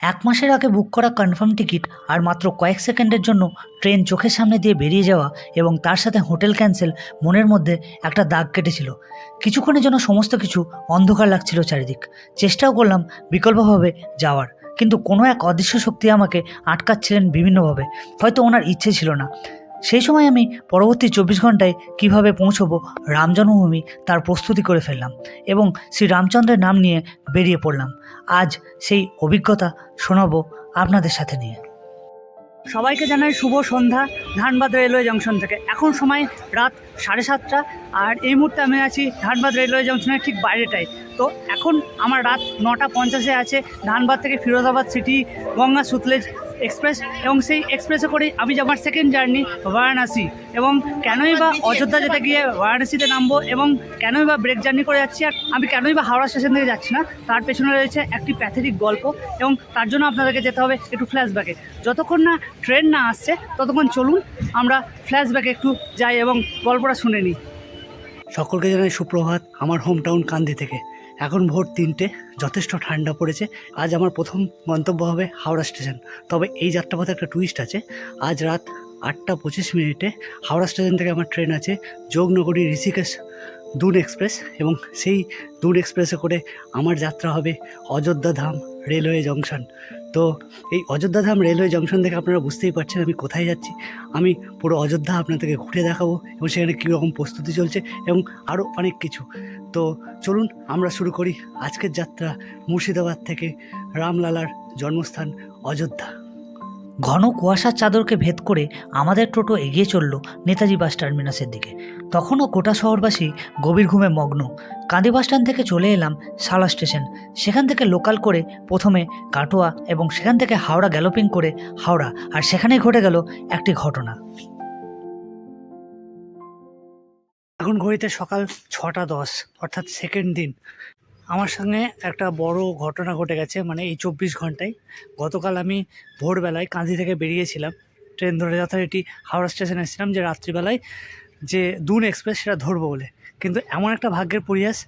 এক মাসের আগে বুক করা কনফার্ম টিকিট আর মাত্র কয়েক সেকেন্ডের জন্য ট্রেন চোখের সামনে দিয়ে বেরিয়ে যাওয়া এবং তার সাথে হোটেল ক্যান্সেল মনের মধ্যে একটা দাগ কেটেছিল। কিছুক্ষণের জন্য সমস্ত কিছু অন্ধকার লাগছিল চারিদিক। চেষ্টাও করলাম বিকল্পভাবে যাওয়ার, কিন্তু কোনো এক অদৃশ্য শক্তি আমাকে আটকাচ্ছিলেন বিভিন্নভাবে। হয়তো ওনার ইচ্ছে ছিল না। সেই সময় আমি পরবর্তী চব্বিশ ঘন্টায় কীভাবে পৌঁছবো রাম জন্মভূমি তার প্রস্তুতি করে ফেললাম এবং শ্রী রামচন্দ্রের নাম নিয়ে বেরিয়ে পড়লাম। আজ সেই অভিজ্ঞতা শোনাবো আপনাদের সাথে নিয়ে। সবাইকে জানাই শুভ সন্ধ্যা, ধানবাদ রেলওয়ে জংশন থেকে। এখন সময় রাত সাড়ে সাতটা আর এই মুহূর্তে আমি আছি ধানবাদ রেলওয়ে জংশনের ঠিক বাইরেটায়। তো এখন আমার রাত নটা পঞ্চাশে আছে ধানবাদ থেকে ফিরোজাবাদ সিটি, গঙ্গা সুতলেজ এক্সপ্রেস এবং সেই এক্সপ্রেসে করে আমি যাবার সেকেন্ড জার্নি বারাণসী এবং কেনই বা অযোধ্যা যেতে গিয়ে বারাণসীতে নামবো এবং কেনই বা ব্রেক জার্নি করে যাচ্ছি আর আমি কেনই বা হাওড়া স্টেশন থেকে যাচ্ছি না, তার পেছনে রয়েছে একটি প্যাথেটিক গল্প এবং তার জন্য আপনাদেরকে যেতে হবে একটু ফ্ল্যাশব্যাকে যতক্ষণ না ট্রেন না আসছে, ততক্ষণ চলুন আমরা ফ্ল্যাশব্যাকে একটু যাই এবং গল্পটা শুনে নিই। সকলকে জানাই সুপ্রভাত, আমার হোম টাউন কান্দি থেকে। এখন ভোর তিনটে, যথেষ্ট ঠান্ডা পড়েছে। আজ আমার প্রথম গন্তব্য হবে হাওড়া স্টেশন। তবে এই যাত্রাপথে একটা টুইস্ট আছে। আজ রাত আটটা পঁচিশ মিনিটে হাওড়া স্টেশন থেকে আমার ট্রেন আছে যোগনগরী ঋষিকেশ দুন এক্সপ্রেস এবং সেই দুন এক্সপ্রেসে করে আমার যাত্রা হবে অযোধ্যা ধাম রেলওয়ে জংশন। তো এই অযোধ্যা ধাম রেলওয়ে জংশন দেখে আপনারা বুঝতেই পারছেন আমি কোথায় যাচ্ছি। আমি পুরো অযোধ্যা আপনাদেরকে ঘুরে দেখাবো এবং সেখানে কীরকম প্রস্তুতি চলছে এবং আরও অনেক কিছু। তো চলুন আমরা শুরু করি আজকের যাত্রা মুর্শিদাবাদ থেকে রামলালার জন্মস্থান অযোধ্যা। ঘন কুয়াশার চাদরকে ভেদ করে আমাদের টোটো এগিয়ে চলল নেতাজি বাস টার্মিনাসের দিকে। তখনও গোটা শহরবাসী গভীর ঘুমে মগ্ন। কাঁদি বাস স্ট্যান্ড থেকে চলে এলাম সালা স্টেশন। সেখান থেকে লোকাল করে প্রথমে কাটোয়া এবং সেখান থেকে হাওড়া গ্যালোপিং করে হাওড়া, আর সেখানেই ঘটে গেল একটি ঘটনা। এখন ঘড়িতে সকাল ছটা দশ, অর্থাৎ সেকেন্ড দিন। আমার সঙ্গে একটা বড় ঘটনা ঘটে গেছে মানে এই চব্বিশ ঘন্টায়। গতকাল আমি ভোরবেলায় কাঁদি থেকে বেরিয়েছিলাম, ট্রেন ধরে যথারীতি হাওড়া স্টেশনে এসেছিলাম, যে রাত্রিবেলায় যে দুন এক্সপ্রেস সেটা ধরবো বলে। কিন্তু এমন একটা ভাগ্যের পরিহাস,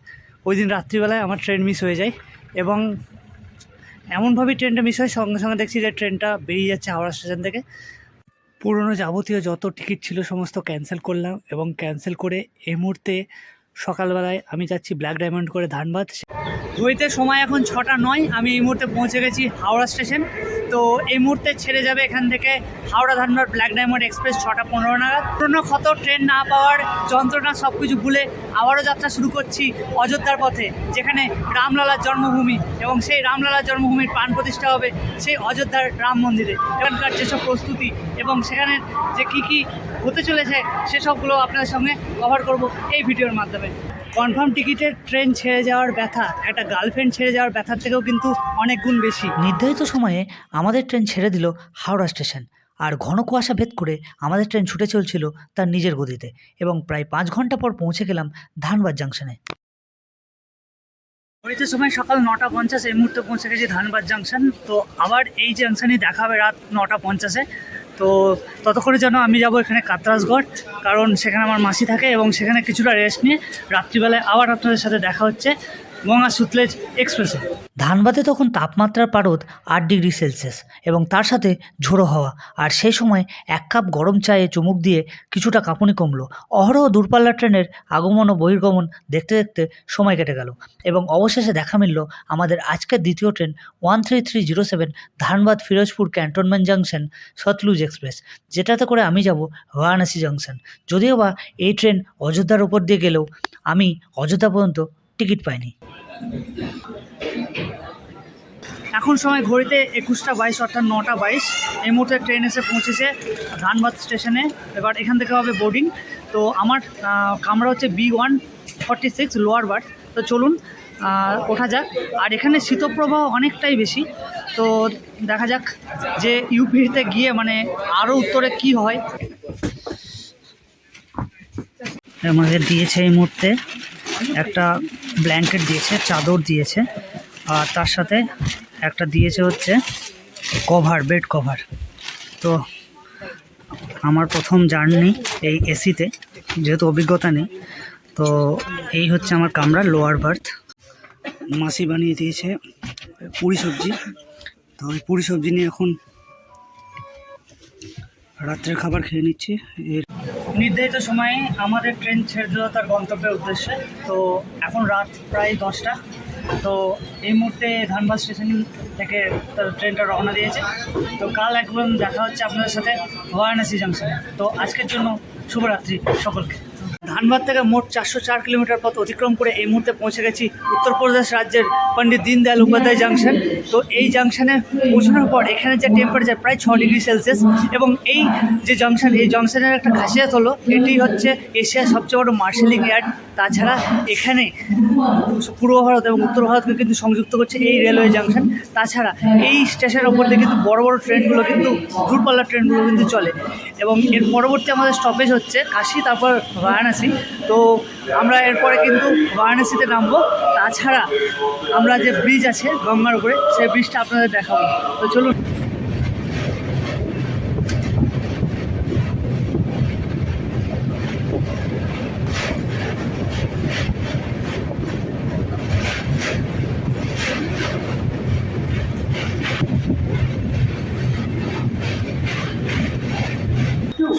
ওই দিন রাত্রিবেলায় আমার ট্রেন মিস হয়ে যায় এবং এমনভাবেই ট্রেনটা মিস হয়, সঙ্গে সঙ্গে দেখছি যে ট্রেনটা বেরিয়ে যাচ্ছে হাওড়া স্টেশন থেকে। পুরনো যাবতীয় যত টিকিট ছিল, সমস্ত ক্যান্সেল করলাম এবং ক্যান্সেল করে এই মুহূর্তে সকালবেলায় আমি যাচ্ছি ব্ল্যাক ডায়মন্ড করে ধানবাদ। ঘড়িতে সময় এখন ছটা নয়, আমি এই মুহূর্তে পৌঁছে গেছি হাওড়া স্টেশন। তো এই মুহূর্তে ছেড়ে যাবে এখান থেকে Howrah Dhanbad black diamond express ছটা পনেরো নাগাদ। পুরনো ক্ষত, ট্রেন না পাওয়ার যন্ত্রণা সব কিছু ভুলে আবারও যাত্রা শুরু করছি অযোধ্যার পথে, যেখানে রামলালার জন্মভূমি এবং সেই রামলালার জন্মভূমির প্রাণ প্রতিষ্ঠা হবে সেই অযোধ্যার রাম মন্দিরে। এখানকার যেসব প্রস্তুতি এবং সেখানে যে কি কি হতে চলেছে, সেসবগুলো আপনাদের সঙ্গে কভার করব এই ভিডিওর মাধ্যমে। কনফার্ম টিকিটের ট্রেন ছেড়ে যাওয়ার ব্যথা একটা গার্লফ্রেন্ড ছেড়ে যাওয়ার ব্যথার থেকেও কিন্তু অনেক গুণ বেশি। নির্ধারিত সময়ে আমাদের ট্রেন ছেড়ে দিল হাওড়া স্টেশন আর ঘন কুয়াশা ভেদ করে আমাদের ট্রেন ছুটে চলছিল তার নিজের গতিতে এবং প্রায় পাঁচ ঘণ্টা পর পৌঁছে গেলাম ধানবাদ জাংশনে। ঘড়িতে সময় সকাল নটা পঞ্চাশ এই মুহূর্তে পৌঁছে গেছি ধানবাদ জাংশন। তো আবার এই জাংশনই দেখা হবে রাত নটা পঞ্চাশে। তো ততক্ষণে যেন আমি যাব এখানে কাতরাসগড়, কারণ সেখানে আমার মাসি থাকে এবং সেখানে কিছুটা রেস্ট নিয়ে রাত্রিবেলায় আবার আপনাদের সাথে দেখা হচ্ছে। গঙ্গা সুতলেজ এক্সপ্রেসে। ধানবাদে তখন তাপমাত্রার পারদ আট ডিগ্রি সেলসিয়াস এবং তার সাথে ঝোড়ো হাওয়া। আর সেই সময় এক কাপ গরম চায়ে চুমুক দিয়ে কিছুটা কাঁপুনি কমলো। অহরহ দূরপাল্লা ট্রেনের আগমন ও বহির্গমন দেখতে দেখতে সময় কেটে গেল এবং অবশেষে দেখা মিলল আমাদের আজকের দ্বিতীয় train one three three zero seven Dhanbad Firozpur cantonment junction Sutlej express, যেটাতে করে আমি যাব বারাণসী জংশন। যদিও বা এই ট্রেন অযোধ্যার উপর দিয়ে গেলেও আমি অযোধ্যা পর্যন্ত টিকিট পাইনি। এখন সময় ঘড়িতে একুশটা বাইশ, অর্থাৎ নটা বাইশ। এই মুহূর্তে ট্রেন এসে পৌঁছেছে ধানবাদ স্টেশনে। এবার এখান থেকে হবে বোর্ডিং তো আমার কামরা হচ্ছে B one forty six lower berth তো চলুন ওঠা যাক। আর এখানে শীতপ্রবাহ অনেকটাই বেশি। তো দেখা যাক যে ইউপিতে গিয়ে মানে আরও উত্তরে কি হয়। আমাদের দিয়েছে এই মুহূর্তে। একটা ব্ল্যাঙ্কেট দিয়েছে, চাদর দিয়েছে, আর তার সাথে একটা দিয়েছে হচ্ছে কভার বেড কভার তো আমার প্রথম জার্নি এই এসিতে যেহেতু অভিজ্ঞতা নেই, তো এই হচ্ছে আমার কামরা লোয়ার বার্থ মাসি বানিয়ে দিয়েছে পুরি সবজি। তো ওই পুরি সবজি নিয়ে এখন রাত্রের খাবার খেয়ে নিচ্ছি। এর নির্ধারিত সময়ে আমাদের ট্রেন ছেড়ে দিল তার গন্তব্যের উদ্দেশ্যে। তো এখন রাত প্রায় দশটা। তো এই মুহূর্তে ধানবাদ স্টেশন থেকে তার ট্রেনটা রওনা দিয়েছে। তো কাল একদম দেখা হচ্ছে আপনাদের সাথে বারাণসী জাংশনে তো আজকের জন্য শুভরাত্রি সকলকে। ধানবাদ থেকে মোট চারশো চার কিলোমিটার পথ অতিক্রম করে এই মুহূর্তে পৌঁছে গেছি উত্তরপ্রদেশ রাজ্যের পণ্ডিত দীনদয়াল উপাধ্যায় জাংশন। তো এই জাংশনে পৌঁছানোর পর এখানে যে টেম্পারেচার প্রায় ছ ডিগ্রি সেলসিয়াস এবং এই যে জাংশন, এই জাংশনের একটা খাসিয়াত হলো, এটি হচ্ছে এশিয়ার সবচেয়ে বড় মার্শালিং ইয়ার্ড। তাছাড়া এখানে পূর্ব ভারত এবং উত্তর ভারতকে কিন্তু সংযুক্ত করছে এই রেলওয়ে জাংশন। তাছাড়া এই স্টেশনের ওপর দিয়ে কিন্তু বড় বড় ট্রেনগুলো কিন্তু, দূরপাল্লার ট্রেনগুলো কিন্তু চলে। এবং এর পরবর্তী আমাদের স্টপেজ হচ্ছে কাশি, তারপর বারাণসী। তো আমরা এরপরে কিন্তু বারাণসীতে নামবো। তাছাড়া আমরা যে ব্রিজ আছে গঙ্গার উপরে, সেই ব্রিজটা আপনাদের দেখাবো। তো চলুন।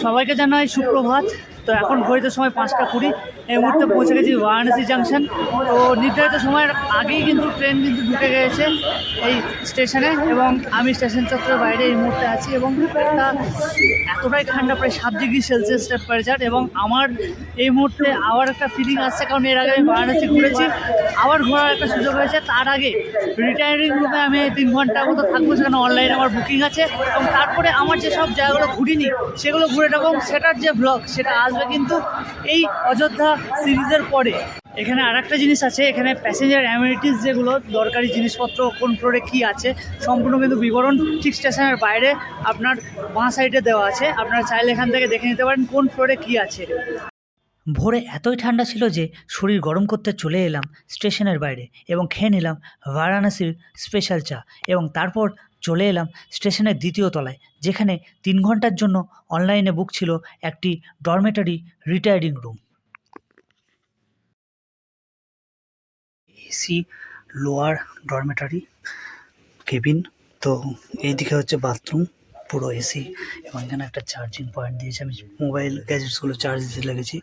সবাইকে জানাই সুপ্রভাত। তো এখন ঘড়িতে সময় পাঁচটা কুড়ি এই মুহূর্তে পৌঁছে গেছি বারাণসী জাংশন তো নির্ধারিত সময়ের আগেই কিন্তু ট্রেন কিন্তু ঢুকে গেছে এই স্টেশনে এবং আমি স্টেশন চত্বরের বাইরে এই মুহূর্তে আছি এবং একটা এতটাই ঠান্ডা, প্রায় সাত ডিগ্রি সেলসিয়াস টেম্পারেচার এবং আমার এই মুহূর্তে আবার একটা ফিলিং আসছে কারণ এর আগে আমি বারাণসী ঘুরেছি, আবার ঘোরার একটা সুযোগ হয়েছে। তার আগে রিটায়ারিং রুমে আমি তিন ঘণ্টার মতো থাকব, সেখানে অনলাইনে আমার বুকিং আছে এবং তারপরে আমার যেসব জায়গাগুলো ঘুরিনি, সেগুলো ঘুরে নেব। সেটার যে ব্লগ সেটা আসবে কিন্তু এই অযোধ্যা সিরিজের পরে। এখানে আর একটা জিনিস আছে, এখানে প্যাসেঞ্জার অ্যামিনিটিস যেগুলো, দরকারি জিনিসপত্র, কোন ফ্লোরে কী আছে, সম্পূর্ণ কিন্তু বিবরণ ঠিক স্টেশনের বাইরে আপনার বাঁ সাইডে দেওয়া আছে। আপনারা চাইলে এখান থেকে দেখে নিতে পারেন কোন ফ্লোরে কী আছে। ভোরে এতই ঠান্ডা ছিল যে শরীর গরম করতে চলে এলাম স্টেশনের বাইরে এবং খেয়ে নিলাম বারাণসীর স্পেশাল চা এবং তারপর চলে এলাম স্টেশনের দ্বিতীয় তলায়, যেখানে তিন ঘণ্টার জন্য অনলাইনে বুক ছিল একটি dormitory retiring room AC, lower, dormitory, cabin. তো এইদিকে হচ্ছে বাথরুম, পুরো এসি এবং এখানে একটা চার্জিং পয়েন্ট দিয়েছে। আমি মোবাইল, গ্যাজেটসগুলো চার্জ দিতে লেগেছি।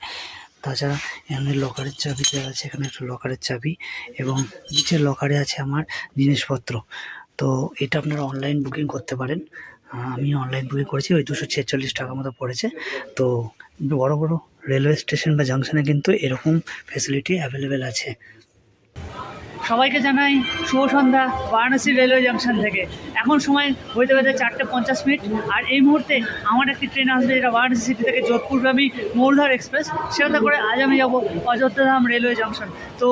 তাছাড়া এখানে লকারের চাবি দেওয়া আছে, এখানে একটা লকারের চাবি এবং নিচের লকারে আছে আমার জিনিসপত্র। তো এটা আপনারা অনলাইন বুকিং করতে পারেন। আমি অনলাইন বুকিং করেছি, ওই দুশো ছেচল্লিশ টাকা মতো পড়েছে। তো বড় বড় রেলওয়ে স্টেশন বা জাংশনে কিন্তু এরকম ফেসিলিটি অ্যাভেলেবেল আছে। সবাইকে জানাই শুভ সন্ধ্যা, বারাণসী রেলওয়ে জাংশন থেকে। এখন সময় হইতে হইতে চারটে পঞ্চাশ মিনিট, আর এই মুহূর্তে আমার একটি ট্রেন আসবে যেটা বারাণসী সিটি থেকে যোধপুরগামী মৌলধার এক্সপ্রেস। সেটাতে করে আজ আমি যাব অযোধ্যাধাম রেলওয়ে জাংশন। তো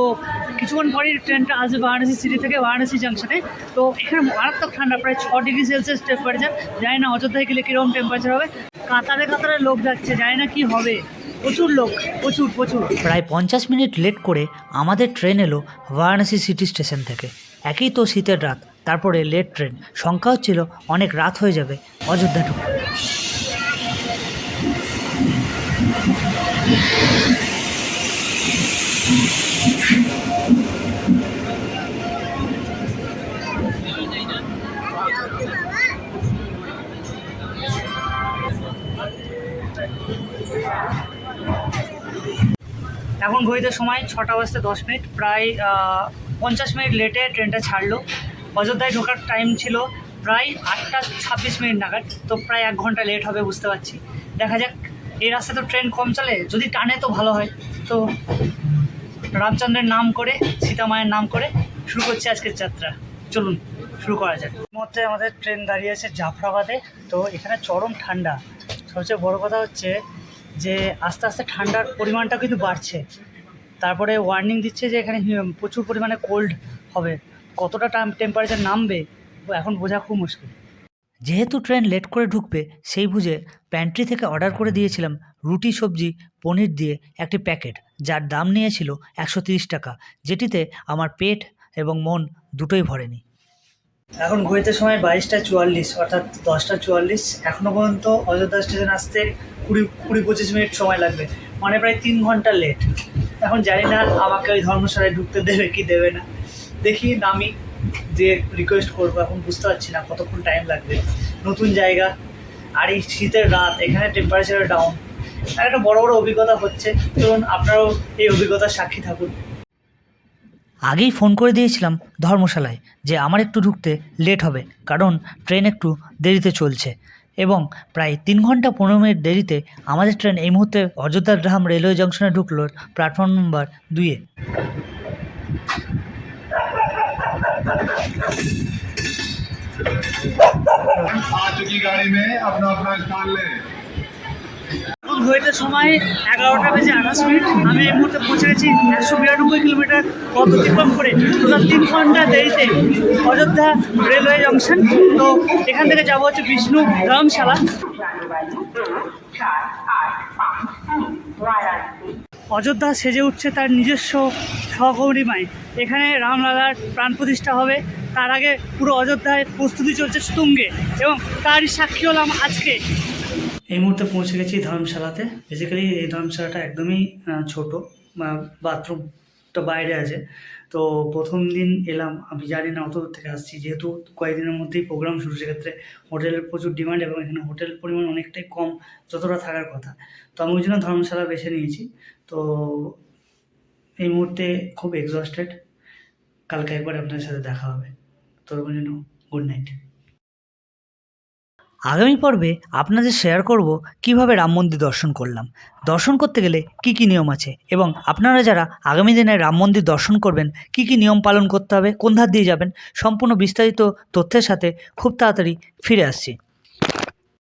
কিছুক্ষণ পরেই ট্রেনটা আসবে বারাণসী সিটি থেকে বারাণসী জাংশনে। তো এখানে মারাত্মক ঠান্ডা, প্রায় ছ ডিগ্রি সেলসিয়াস টেম্পারেচার জানি না অযোধ্যায় গেলে কীরকম টেম্পারেচার হবে। কাতারে কাতারে লোক যাচ্ছে, জানি না কি হবে। প্রচুর লোক, প্রচুর প্রচুর। প্রায় পঞ্চাশ মিনিট লেট করে আমাদের ট্রেন এলো বারাণসী সিটি স্টেশন থেকে। একই তো শীতের রাত, তারপরে লেট ট্রেন। সংখ্যা হচ্ছিল অনেক রাত হয়ে যাবে অযোধ্যা ঢুকতে এখন ঘড়িতে সময় ছটা বাজতে দশ মিনিট, প্রায় পঞ্চাশ মিনিট লেটে ট্রেনটা ছাড়লো। অযোধ্যায় ঢোকার টাইম ছিল প্রায় আটটা ছাব্বিশ মিনিট নাগাদ, তো প্রায় এক ঘণ্টা লেট হবে বুঝতে পারছি। দেখা যাক, এই রাস্তায় তো ট্রেন কম চলে, যদি টানে তো ভালো হয়। তো রামচন্দ্রের নাম করে সীতা মায়ের নাম করে শুরু করছে আজকের যাত্রা। চলুন, শুরু করা যাক। মধ্যে আমাদের ট্রেন দাঁড়িয়ে আছে জাফরাবাদে, তো এখানে চরম ঠান্ডা। সবচেয়ে বড় কথা হচ্ছে যে আস্তে আস্তে ঠান্ডার পরিমাণটা কিন্তু বাড়ছে। তারপরে ওয়ার্নিং দিচ্ছে যে এখানে প্রচুর পরিমাণে কোল্ড হবে। কতটা টেম্পারেচার নামবে, এখন বোঝা খুব মুশকিল। যেহেতু ট্রেন লেট করে ঢুকবে, সেই বুঝে প্যান্ট্রি থেকে অর্ডার করে দিয়েছিলাম রুটি, সবজি, পনির দিয়ে একটি প্যাকেট যার দাম নিয়েছিল একশো টাকা, যেটিতে আমার পেট এবং মন দুটোই ভরেনি। এখন ঘড়িতে সময় বাইশটা চুয়াল্লিশ, অর্থাৎ দশটা চুয়াল্লিশ। এখনও পর্যন্ত অযোধ্যা স্টেশন আসতে কুড়ি কুড়ি পঁচিশ মিনিট সময় লাগবে। মানে প্রায় তিন ঘণ্টা লেট এখন জানি না আমাকে ওই ধর্মশালায় ঢুকতে দেবে কি দেবে না। দেখি নামি দিয়ে রিকোয়েস্ট করব, এখন বুঝতে পারছি না কতক্ষণ টাইম লাগবে। নতুন জায়গা। আর এই শীতের রাত, এখানে টেম্পারেচার ডাউন একটা বড় বড় অভিজ্ঞতা হচ্ছে চলুন আপনারাও এই অভিজ্ঞতার সাক্ষী থাকুন। আগেই ফোন করে দিয়েছিলাম ধর্মশালায় যে আমার একটু ঢুকতে লেট হবে কারণ ট্রেন একটু দেরিতে চলছে এবং প্রায় তিন ঘন্টা পনেরো মিনিট দেরিতে আমাদের ট্রেন এই মুহূর্তে অযোধ্যা গ্রাম রেলওয়ে জংশনে ঢুকলো প্ল্যাটফর্ম নম্বর দুইয়ে आ चुकी गाड़ी में अपना अपना स्थान लें এখন ঘড়িতে সময় এগারোটা বেজে আঠাশ মিনিট। আমি এই মুহূর্তে পৌঁছে গেছি একশো বিরানব্বই কিলোমিটার পথ অতিক্রম করে টোটাল তিন ঘণ্টা দেরিতে অযোধ্যা রেলওয়ে জংশন। তো এখান থেকে যাব হচ্ছে বিষ্ণু ধর্মশালা অযোধ্যা সেজে উঠছে তার নিজস্ব সহগৌরীমায় এখানে রামলালার প্রাণ প্রতিষ্ঠা হবে। তার আগে পুরো অযোধ্যায় প্রস্তুতি চলছে তুঙ্গে এবং তারই সাক্ষী হলাম আজকে। এই মুহূর্তে পৌঁছে গেছি ধর্মশালাতে। বেসিক্যালি এই ধর্মশালাটা একদমই ছোট বাথরুমটা বাইরে আছে। তো প্রথম দিন এলাম, আমি জানি না অত দূর থেকে আসছি, যেহেতু কয়েকদিনের মধ্যেই প্রোগ্রাম শুরু, সেক্ষেত্রে হোটেলের প্রচুর ডিমান্ড এবং এখানে হোটেল পরিমাণ অনেকটাই কম, যতটা থাকার কথা। তো আমি ওই জন্য ধর্মশালা বেছে নিয়েছি। তো এই মুহূর্তে খুব এক্সস্টেড কালকে একবার আপনার সাথে দেখা হবে। ততক্ষণ জন্য গুড নাইট আগামী পর্বে আপনাদের শেয়ার করব কীভাবে রাম মন্দির দর্শন করলাম। দর্শন করতে গেলে কি কি নিয়ম আছে এবং আপনারা যারা আগামী দিনে রাম মন্দির দর্শন করবেন, কি কি নিয়ম পালন করতে হবে, কোন ধার দিয়ে যাবেন, সম্পূর্ণ বিস্তারিত তথ্যের সাথে খুব তাড়াতাড়ি ফিরে আসছি।